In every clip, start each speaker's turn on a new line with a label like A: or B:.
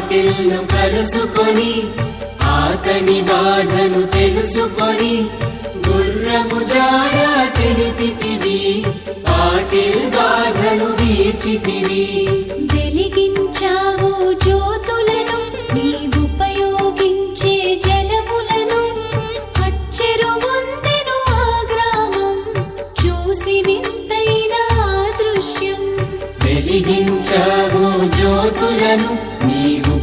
A: పాటిల్ను కలుసుకొని ఆతని బాధను తెలుసుకొని గుర్రము జాడ తెలిపితివి పాటిల్ బాధను తీర్చితివి.
B: వెలిగించావు జ్యోతులను నీవుపయోగించే జలములను అచ్చెరు వందెను ఆ గ్రామం చూసి వింతైన దృశ్యం.
A: వెలిగించావు జ్యోతులను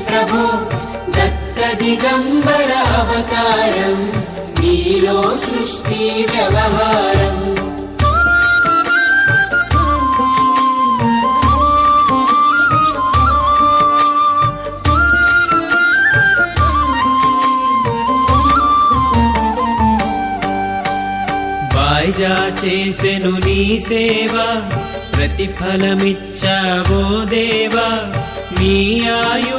A: ప్రభు దత్త దిగంబర అవతారం నీలో సృష్టి వ్యవహారం
C: వాయిజా చేసెను నీ సేవ ప్రతిఫలమిచ్చావో దేవా నీ ఆయు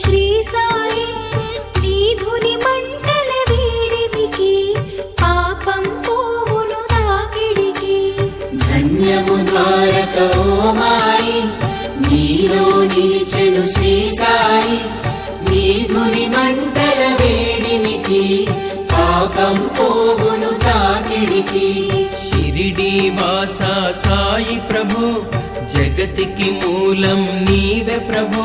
B: శ్రీ సాయి. నీ ధుని మంటల వీడిమికి పాపం పోవును తాకిడికి
A: ధన్యము ద్వారక ఓ మాయి నీలో నిలిచెను శ్రీ సాయి. నీ ధుని మంటల వేడిమికి పాపం పోవును తాకిడికి
C: షిరిడి వాస సాయి ప్రభో జగతికి మూలం నీవే ప్రభో.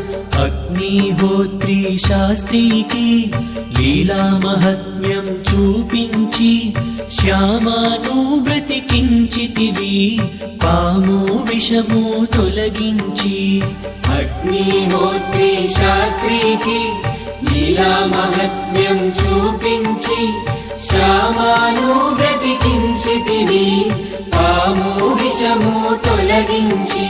C: అగ్నిహోత్రి శాస్త్రికి లీలా మహత్యం చూపించి శ్యామాను బ్రతికించితివి పాము విషము తొలగించి.
A: అగ్నిహోత్రి శాస్త్రికి లీలా మహత్మ్యం చూపించి శ్యామాను బ్రతికించితివి పాము విషము తొలగించి.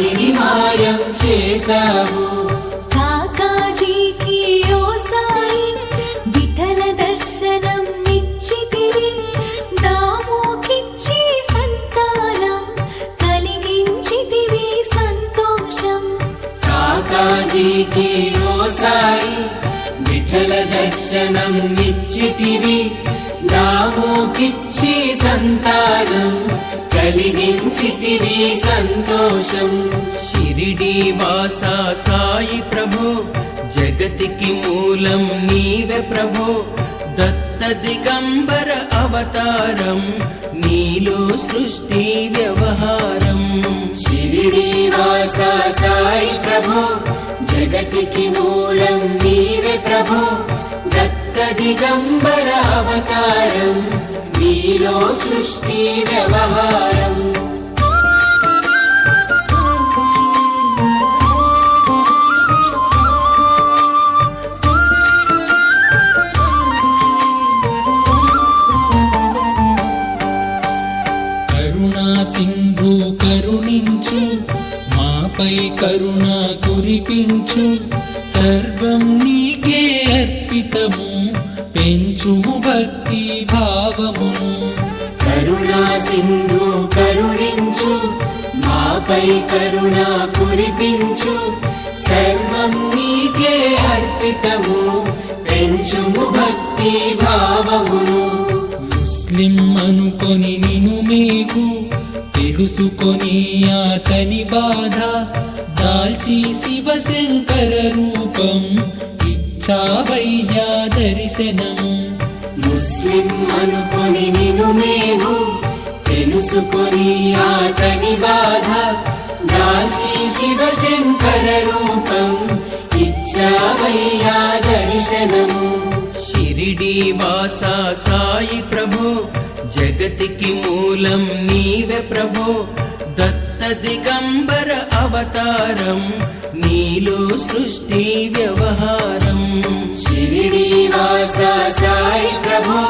B: వ్యాధిని మాయం చేశావు. కాకాజీకి ఓ సాయి విఠల దర్శనం ఇచ్చితివి దామోకిచ్చి సంతానం కలిగించితివి సంతోషం.
A: కాకాజీకి ఓ సాయి విఠల దర్శనం ఇచ్చితివి దామోకిచ్చి సంతానం. కలిగించితివి సంతోషం.
C: షిరిడి వాసా సాయి ప్రభో జగతికి మూలం నీవే ప్రభో. దత్త దిగంబర అవతారం నీలో సృష్టి వ్యవహారం.
A: షిరిడి వాస సాయి ప్రభు జగతికి మూలం నీవే ప్రభు. దత్త దిగంబర అవతారం నీలో సృష్టి వ్యవహారం.
D: సింధు కరుణించు మాపై కరుణ కురిపించు.
A: కరుణ కురిపించు. సర్వం నీకే అర్పితము. పెంచుము భక్తి భావమును.
D: ముస్లిం అనుకొని నిను మీకు తెలుసుకొని అతని బాధ. దాల్చి శివశంకర రూపం ఇచ్చావయ్యా దర్శనము.
A: ముస్లిం అనుకొని నిను మేము తెలుసుకొని ఆతని బాధ. దాల్చి శివశంకర రూపం ఇచ్చావయ్యా దర్శనము.
C: షిరిడి వాసా సాయి ప్రభో జగతికి మూలం నీవే ప్రభో. దత్త దిగంబర అవతారం నీలో సృష్టి వ్యవహారం.
A: షిరిడి వాస సాయి ప్రభు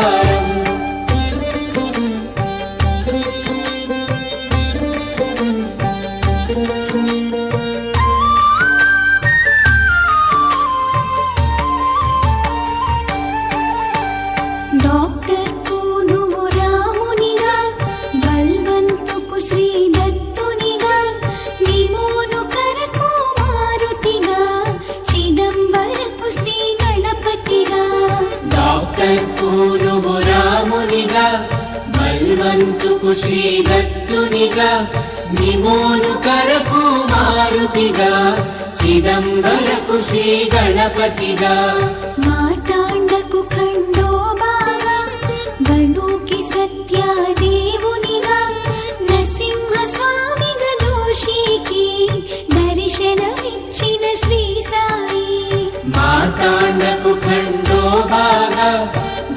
A: పూనువు రామునిగా బల్వంతుకు శ్రీ దత్తునిగా నిమోను కరకు మారుతిగా చిదంబరకు శ్రీ గణపతిగా
B: మాటాండకు ఖండోబాగా గణుకి సత్యాదేవునిగా నరసింహ స్వామిగా జోషికి దర్శనమిచ్చిన శ్రీ సాయి.
A: మార్తాండకు ఖండో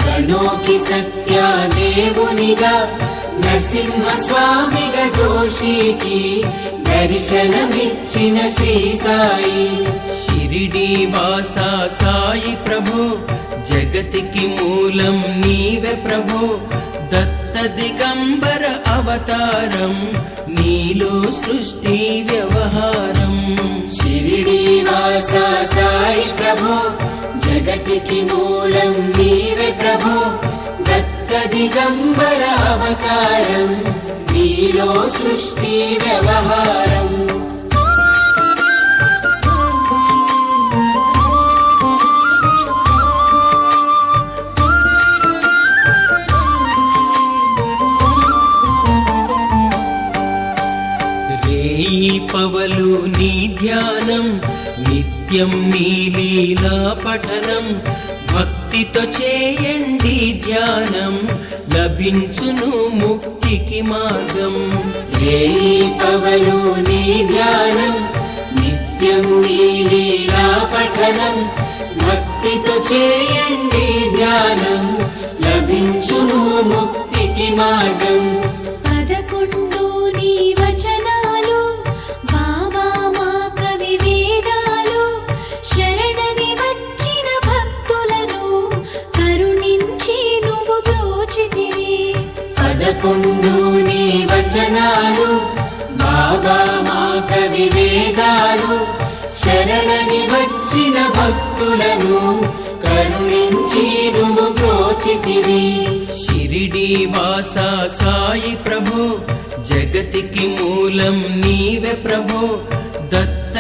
A: గణోకి సత్య దేవునిగా నరసింహ స్వామిగా జోషికి దర్శనమిచ్చిన శ్రీ సాయి.
C: షిరిడి వాసా సాయి ప్రభో జగతికి మూలం నీవే ప్రభో. దత్త దిగంబర అవతారం నీలో సృష్టి వ్యవహారం.
A: షిరిడి వాస సాయి ప్రభు జగతికి మూలం నీవే ప్రభు. దత్త దిగంబర అవతారం నీలో సృష్టి వ్యవహారం.
C: పవలు నీ ధ్యానం నిత్యం నీ లీలా పఠనం. భక్తితో చేయండి ధ్యానం. లభించును ముక్తికి మార్గం.
A: రేయి నీ ధ్యానం. నిత్యం నీ లీలా పఠనం. భక్తితో చేయండి ధ్యానం. లభించును ముక్తికి మార్గం.
B: పదకొండు నీ వచనాలు బాబా మా కవి
A: వేదాలు. శరణని వచ్చిన భక్తులను కరుణించి నువ్వు ప్రోచితివి
C: షిరిడి వాస సాయి ప్రభు జగతికి మూలం నీవే ప్రభు. దత్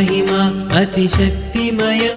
C: మహిమ అతిశక్తిమయ